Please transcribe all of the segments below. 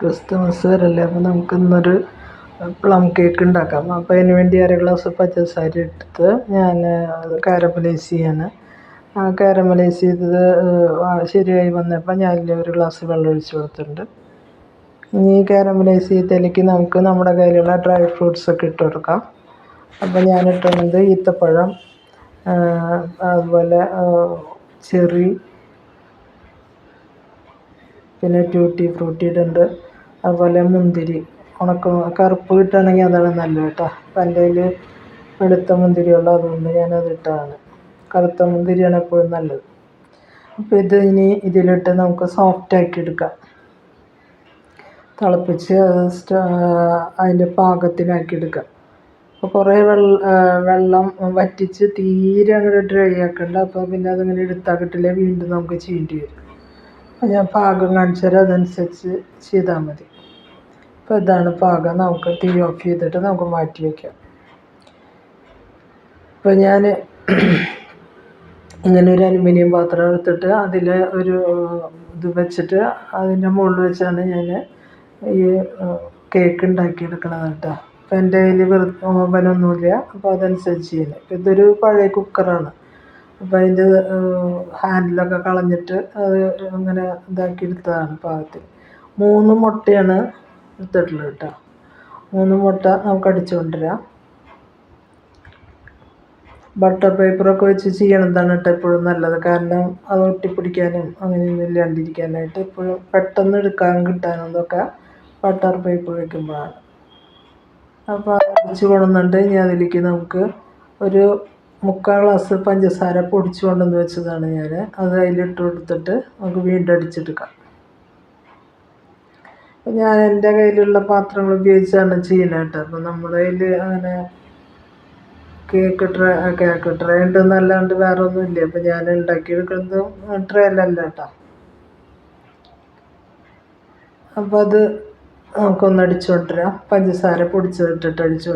Christmas വരല്ലേ അപ്പോൾ നമുക്കിന്നൊരു പ്ലം കേക്ക് ഉണ്ടാക്കാം. അപ്പോൾ അതിന് വേണ്ടി അര ഗ്ലാസ് പഞ്ചസാര എടുത്ത് ഞാൻ കാരമലൈസ് ചെയ്യാണ്. കാരമലൈസ് ചെയ്തത് ശരിയായി വന്നപ്പോൾ ഞാൻ ഒരു ഗ്ലാസ് വെള്ളം ഒഴിച്ച് കൊടുത്തിട്ടുണ്ട്. ഇനി ഈ കാരമലൈസ് ചെയ്തതിലേക്ക് നമുക്ക് നമ്മുടെ കയ്യിലുള്ള ഡ്രൈ ഫ്രൂട്ട്സ് ഒക്കെ ഇട്ട് കൊടുക്കാം. അപ്പോൾ ഞാൻ ഇട്ടുന്നത് ഈത്തപ്പഴം അതുപോലെ ചെറി പിന്നെ ട്യൂട്ടി ഫ്രൂട്ടി ഇടുന്നുണ്ട്. അതുപോലെ മുന്തിരി. ഉണക്ക കറുപ്പ് കിട്ടുകയാണെങ്കിൽ അതാണ് നല്ലത് കേട്ടോ. അപ്പം എന്റെ കയ്യിൽ വെളുത്ത മുന്തിരിയുള്ള അതുകൊണ്ട് ഞാനത് ഇട്ടതാണ്. കറുത്ത മുന്തിരിയാണ് എപ്പോഴും നല്ലത്. അപ്പോൾ ഇത് ഇനി ഇതിലിട്ട് നമുക്ക് സോഫ്റ്റാക്കി എടുക്കാം. തിളപ്പിച്ച് അത് അതിന്റെ പാകത്തിനാക്കി എടുക്കാം. അപ്പോൾ കുറേ വെള്ളം വെള്ളം വറ്റിച്ച് തീരെ അങ്ങോട്ട് ഡ്രൈ ആക്കണ്ട. അപ്പോൾ പിന്നെ അതിങ്ങനെ എടുത്താൽ കിട്ടില്ല വീണ്ടും നമുക്ക് ചെയ്യേണ്ടി വരും. അപ്പോൾ ഞാൻ പാകം കാണിച്ചു തരാം. അതനുസരിച്ച് ചെയ്താൽ മതി. അപ്പോൾ ഇതാണ് പാകം. നമുക്ക് തീ ഓഫ് ചെയ്തിട്ട് നമുക്ക് മാറ്റി വയ്ക്കാം അപ്പോൾ ഞാൻ ഇങ്ങനെ ഒരു അലുമിനിയം പാത്രം എടുത്തിട്ട് അതിൽ ഒരു ഇത് വെച്ചിട്ട് അതിന്റെ മുകളിൽ വെച്ചാണ് ഞാൻ ഈ കേക്ക് ഉണ്ടാക്കിയെടുക്കണത് കേട്ടോ. അപ്പോൾ എന്റെ കയ്യിൽ വെറുതെ ഓവനൊന്നുമില്ല. അപ്പോൾ അതനുസരിച്ച് ചെയ്യുന്നത് അപ്പോൾ ഇതൊരു പഴയ കുക്കറാണ്. അപ്പോൾ അതിന്റെ ഹാൻഡിലൊക്കെ കളഞ്ഞിട്ട് അത് അങ്ങനെ ഇതാക്കി എടുത്തതാണ് പാകത്തിൽ മൂന്ന് മുട്ടയാണ് എടുത്തിട്ടുള്ളത് കേട്ടോ. മൂന്ന് മുട്ട നമുക്ക് അടിച്ചു കൊണ്ടുവരാം. ബട്ടർ പേപ്പറൊക്കെ വെച്ച് ചെയ്യണതാണ് കേട്ടോ എപ്പോഴും നല്ലത്. കാരണം അത് ഒട്ടിപ്പിടിക്കാനും അങ്ങനെയൊന്നും ഇല്ലാണ്ടിരിക്കാനായിട്ട് എപ്പോഴും പെട്ടെന്ന് എടുക്കാൻ കിട്ടാനും ഇതൊക്കെ ബട്ടർ പേപ്പർ വയ്ക്കുമ്പോഴാണ് അപ്പോൾ അടിച്ച് കൊണ്ടുവന്നിട്ട് ഇനി അതിലേക്ക് നമുക്ക് ഒരു മുക്കാൽ ഗ്ലാസ് പഞ്ചസാര പൊടിച്ചു കൊണ്ടുവന്ന് വെച്ചതാണ് ഞാൻ അത് അതിലിട്ട് കൊടുത്തിട്ട് നമുക്ക് വീണ്ടും അടിച്ചെടുക്കാം. അപ്പം ഞാൻ എന്റെ കയ്യിലുള്ള പാത്രങ്ങൾ ഉപയോഗിച്ചാണ് ചെയ്യുന്നത് അപ്പോൾ നമ്മുടെ കയ്യിൽ അങ്ങനെ കേക്ക് ട്രേ കേക്ക് ട്രേ ഉണ്ടെന്നല്ലാണ്ട് വേറെ ഒന്നുമില്ല അപ്പം ഞാൻ ഉണ്ടാക്കിയെടുക്കുന്നതും ട്രേയിലല്ല കേട്ടോ. അപ്പം അത് നമുക്കൊന്ന് അടിച്ചുകൊണ്ടിരാം പഞ്ചസാര പൊടിച്ചതിട്ടിട്ട് അടിച്ചു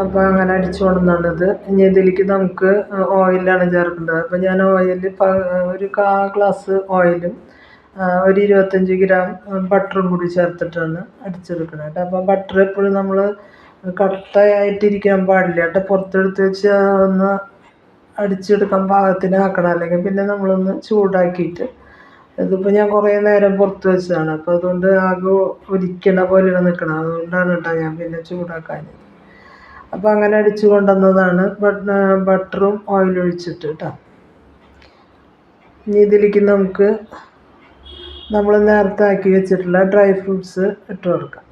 അപ്പോൾ അങ്ങനെ അടിച്ചു ഇത് ഇനി ഇതിലേക്ക് നമുക്ക് ഓയിലാണ് ചേർക്കേണ്ടത്. അപ്പോൾ ഞാൻ ഓയിൽ ഒരു കാ ഗ്ലാസ് ഓയിലും ഒരു ഇരുപത്തഞ്ച് ഗ്രാം ബട്ടറും കൂടി ചേർത്തിട്ടാണ് അടിച്ചെടുക്കുന്നത് കേട്ടോ. അപ്പോൾ ബട്ടർ എപ്പോഴും നമ്മൾ കട്ടയായിട്ടിരിക്കാൻ പാടില്ല കേട്ടോ. പുറത്തെടുത്ത് വെച്ച് ഒന്ന് അടിച്ചെടുക്കാൻ പാകത്തിന് ആക്കണം. അല്ലെങ്കിൽ പിന്നെ നമ്മളൊന്ന് ചൂടാക്കിയിട്ട് ഇതിപ്പോൾ ഞാൻ കുറേ നേരം പുറത്ത് വെച്ചതാണ്. അപ്പോൾ അതുകൊണ്ട് ആകെ ഒലിക്കണ പോലെയാണ് നിൽക്കണം അതുകൊണ്ടാണ് കേട്ടോ ഞാൻ പിന്നെ ചൂടാക്കാൻ അപ്പോൾ അങ്ങനെ അടിച്ചു കൊണ്ടുവന്നതാണ്. ബട്ടറും ഓയിലും ഒഴിച്ചിട്ട് കേട്ടോ ഇനി ഇതിലേക്ക് നമുക്ക് നമ്മൾ നേരത്തെ ആക്കി വെച്ചിട്ടുള്ള ഡ്രൈ ഫ്രൂട്ട്സ് ഇട്ട് കൊടുക്കാം.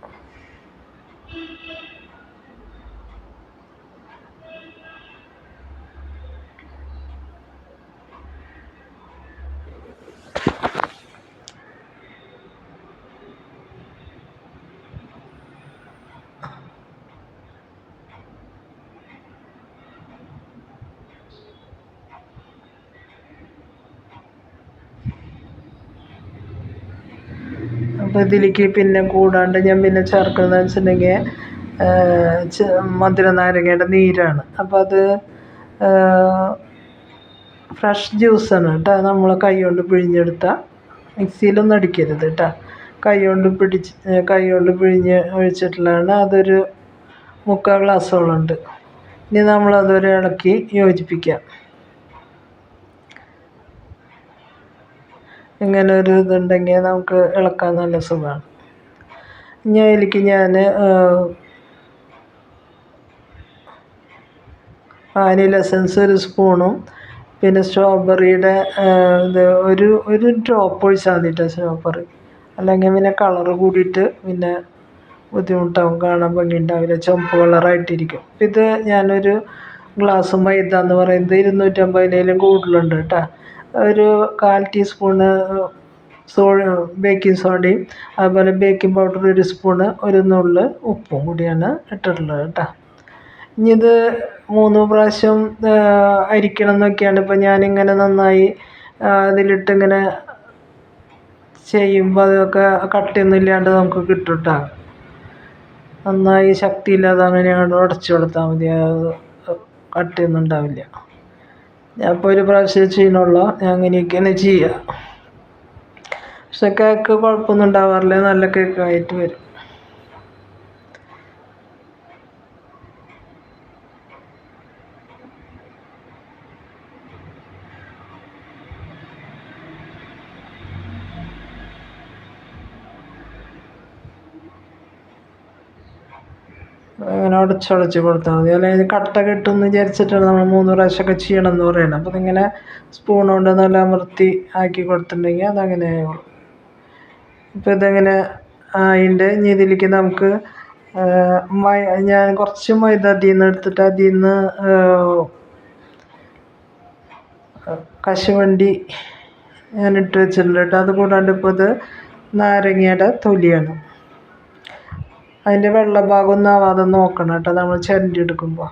അപ്പോൾ ഇതിലേക്ക് പിന്നെ കൂടാണ്ട് ഞാൻ പിന്നെ ചേർക്കുന്നത് വെച്ചിട്ടുണ്ടെങ്കിൽ മധുര നാരങ്ങയുടെ നീരാണ്. അപ്പോൾ അത് ഫ്രഷ് ജ്യൂസാണ് കേട്ടോ. നമ്മൾ കൈ കൊണ്ട് പിഴിഞ്ഞെടുത്ത മിക്സിയിലൊന്നും അടിക്കരുത് കേട്ടോ. കൈ കൊണ്ട് പിടിച്ച് കൈ കൊണ്ട് പിഴിഞ്ഞ് ഒഴിച്ചിട്ടുള്ളതാണ്. അതൊരു മുക്കാൽ ഗ്ലാസ്സോളം ഉണ്ട്. ഇനി നമ്മളതൊരു ഇളക്കി യോജിപ്പിക്കാം. ഇങ്ങനെ ഒരു ഇതുണ്ടെങ്കിൽ നമുക്ക് ഇളക്കാൻ നല്ല സുഖമാണ്. ഇനി അതിലേക്ക് ഞാൻ വാനില എസൻസ് ഒരു സ്പൂണും പിന്നെ സ്ട്രോബെറിയുടെ ഇത് ഒരു ഒരു ഡ്രോപ്പ് ഒഴിച്ചാൽ മതിട്ടോ സ്ട്രോബെറി. അല്ലെങ്കിൽ പിന്നെ കളറ് കൂടിയിട്ട് പിന്നെ ബുദ്ധിമുട്ടാവും കാണാൻ ഭംഗി ഉണ്ടാവില്ല ചുമപ്പ് കളറായിട്ടിരിക്കും ഇത് ഞാനൊരു ഗ്ലാസ് മൈദ എന്ന് പറയുന്നത് ഇരുന്നൂറ്റമ്പതിനേലും കൂടുതലുണ്ട് കേട്ടോ ഒരു കാൽ ടീസ്പൂണ് സോ ബേക്കിംഗ് സോഡയും അതുപോലെ ബേക്കിംഗ് പൗഡർ ഒരു സ്പൂണ് ഒരു നുള്ള് ഉപ്പും കൂടിയാണ് ഇട്ടിട്ടുള്ളത് കേട്ടോ. ഇനി ഇത് മൂന്ന് പ്രാവശ്യം അരിക്കണം എന്നൊക്കെയാണ് ഇപ്പം ഞാനിങ്ങനെ നന്നായി അതിലിട്ടിങ്ങനെ ചെയ്യുമ്പോൾ അതൊക്കെ കട്ടിയൊന്നും ഇല്ലാണ്ട് നമുക്ക് കിട്ടും കേട്ടോ. നന്നായി ശക്തിയില്ലാതെ അങ്ങനെ അങ്ങോട്ട് ഉടച്ചു കൊടുത്താൽ മതി അത് കട്ടിയൊന്നും ഉണ്ടാവില്ല. ഞാൻ ഇപ്പോൾ ഒരു പ്രാവശ്യം ചെയ്യണുള്ള ഞാൻ അങ്ങനെയൊക്കെയാണ് ചെയ്യുക പക്ഷെ കേക്ക് കുഴപ്പമൊന്നും ഉണ്ടാവാറില്ല. നല്ല കേക്കായിട്ട് വരും. അങ്ങനെ അടച്ചടച്ച് കൊടുത്താൽ മതി. അല്ലെങ്കിൽ കട്ട കിട്ടുമെന്ന് വിചാരിച്ചിട്ടാണ് നമ്മൾ മൂന്ന് പ്രാവശ്യമൊക്കെ ചെയ്യണമെന്ന് പറയുന്നത് അപ്പോൾ ഇതിങ്ങനെ സ്പൂൺ കൊണ്ട് നല്ല അമർത്തി ആക്കി കൊടുത്തിട്ടുണ്ടെങ്കിൽ അതങ്ങനെ ആയുള്ളൂ ഇപ്പോൾ ഇതെങ്ങനെ അതിന്റെ രീതിയിലേക്ക് നമുക്ക് മൈ ഞാൻ കുറച്ച് മൈദ അതിൽ നിന്ന് എടുത്തിട്ട് അതിൽ നിന്ന് കശുവണ്ടി ഞാൻ ഇട്ട് വെച്ചിട്ടുണ്ട് കേട്ടോ. അത് കൂടാണ്ട് ഇപ്പോൾ ഇത് നാരങ്ങയുടെ തൊലിയാണ്. അതിന്റെ വെള്ള ഭാഗം ഒന്നും ആവാതെ നോക്കണം കേട്ടോ നമ്മൾ ചിരണ്ടി എടുക്കുമ്പോൾ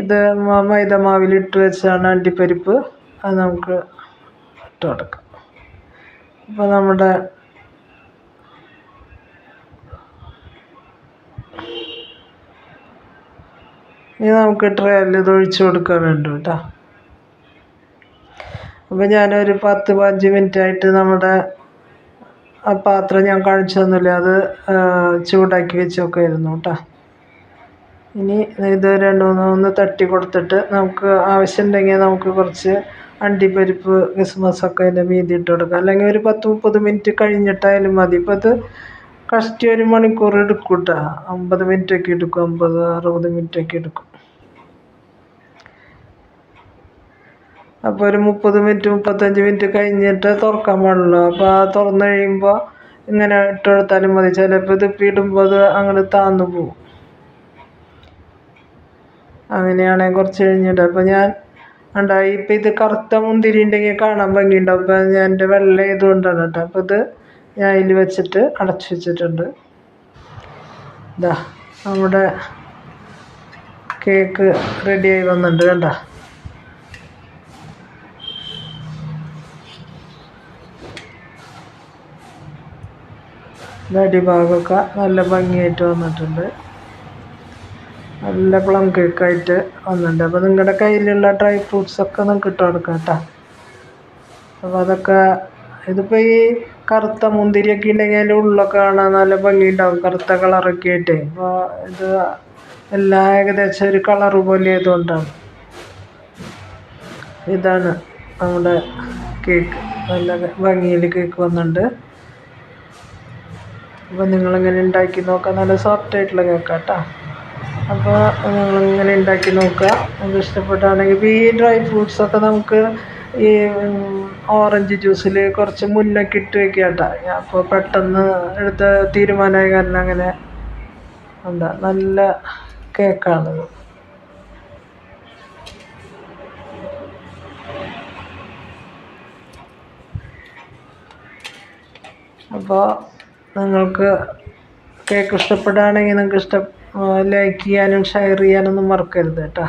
ഇത് മൈദ മാവിൽ ഇട്ട് വെച്ചാണ് അണ്ടിപ്പരിപ്പ്. അത് നമുക്ക് ഇട്ട് കൊടുക്കാം. അപ്പോൾ നമ്മുടെ ഇനി നമുക്ക് ട്രേയിൽ ഇത് ഒഴിച്ചു കൊടുക്കാൻ വേണ്ടു കേട്ടോ. അപ്പോൾ ഞാനൊരു പത്ത് പതിനഞ്ച് മിനിറ്റ് ആയിട്ട് നമ്മുടെ പാത്രം ഞാൻ കാണിച്ചു തന്നില്ലേ? അത് ചൂടാക്കി വെച്ചൊക്കെ ആയിരുന്നു കേട്ടോ. ഇനി ഇത് രണ്ട് മൂന്ന് ഒന്ന് തട്ടി കൊടുത്തിട്ട് നമുക്ക് ആവശ്യമുണ്ടെങ്കിൽ നമുക്ക് കുറച്ച് അണ്ടിപ്പരിപ്പ് കിസ്മസൊക്കെ അതിന്റെ മീതി ഇട്ട് കൊടുക്കാം. അല്ലെങ്കിൽ ഒരു പത്ത് മുപ്പത് മിനിറ്റ് കഴിഞ്ഞിട്ടായാലും മതി. ഇപ്പോൾ ഇത് കഷ്ടി ഒരു മണിക്കൂർ എടുക്കും കേട്ടോ. അമ്പത് മിനിറ്റൊക്കെ എടുക്കും അമ്പത് അറുപത് മിനിറ്റൊക്കെ എടുക്കും. അപ്പോൾ ഒരു മുപ്പത് മിനിറ്റ് മുപ്പത്തഞ്ച് മിനിറ്റ് കഴിഞ്ഞിട്ട് തുറക്കാൻ പാടുള്ളൂ. അപ്പോൾ ആ തുറന്ന് കഴിയുമ്പോൾ ഇങ്ങനെ ഇട്ട് കൊടുത്താലും മതി. ചിലപ്പോൾ ഇത് ഇടുമ്പോൾ അത് അങ്ങനെ താന്നു പോവും. അങ്ങനെയാണെങ്കിൽ കുറച്ച് കഴിഞ്ഞിട്ട്. അപ്പോൾ ഞാൻ ഉണ്ടായി ഇപ്പം ഇത് കറുത്ത മുന്തിരി ഉണ്ടെങ്കിൽ കാണാൻ ഭംഗിയുണ്ടാവും. അപ്പോൾ ഞാൻ എന്റെ വെള്ള ഇതുകൊണ്ടാണ് കേട്ടോ. അപ്പോൾ ഇത് ഞാൻ അതിൽ വെച്ചിട്ട് അടച്ചു വെച്ചിട്ടുണ്ട്. ഇതാ നമ്മുടെ കേക്ക് റെഡിയായി വന്നിട്ടുണ്ട് കണ്ടോ. ഭാഗമൊക്കെ നല്ല ഭംഗിയായിട്ട് വന്നിട്ടുണ്ട്. നല്ല പ്ലം കേക്കായിട്ട് വന്നിട്ടുണ്ട്. അപ്പോൾ നിങ്ങളുടെ കയ്യിലുള്ള ഡ്രൈ ഫ്രൂട്ട്സൊക്കെ നിങ്ങൾക്ക് ഇട്ട് കൊടുക്കാം കേട്ടോ. അപ്പോൾ അതൊക്കെ ഇതിപ്പോൾ ഈ കറുത്ത മുന്തിരിയൊക്കെ ഉണ്ടെങ്കിൽ അതിന്റെ ഉള്ളൊക്കെ കാണാൻ നല്ല ഭംഗിയുണ്ടാവും. കറുത്ത കളറൊക്കെ ആയിട്ട്. അപ്പോൾ ഇത് എല്ലാം ഏകദേശം ഒരു കളർ പോലെ ആയതുകൊണ്ടാണ്. ഇതാണ് നമ്മുടെ കേക്ക്. നല്ല ഭംഗിയിൽ കേക്ക് വന്നിട്ടുണ്ട്. അപ്പോൾ നിങ്ങളിങ്ങനെ ഉണ്ടാക്കി നോക്കുക നല്ല സോഫ്റ്റ് ആയിട്ടുള്ള കേക്ക് കേട്ടോ അപ്പോൾ നിങ്ങളിങ്ങനെ ഉണ്ടാക്കി നോക്കുക നിങ്ങൾക്ക് ഇഷ്ടപ്പെട്ടാണെങ്കിൽ ഈ ഡ്രൈ ഫ്രൂട്ട്സൊക്കെ നമുക്ക് ഈ ഓറഞ്ച് ജ്യൂസിൽ കുറച്ച് മുന്നൊക്കെ ഇട്ട് വെക്കുക കേട്ടോ അപ്പോൾ പെട്ടെന്ന് എടുത്ത തീരുമാനമായ കാരണം അങ്ങനെ എന്താ നല്ല കേക്കാണിത് അപ്പോൾ നിങ്ങൾക്ക് കേക്ക് ഇഷ്ടപ്പെടുകയാണെങ്കിൽ നിങ്ങൾക്ക് ഇഷ്ടം ലൈക്ക് ചെയ്യാനും ഷെയർ ചെയ്യാനൊന്നും മറക്കരുത് കേട്ടോ.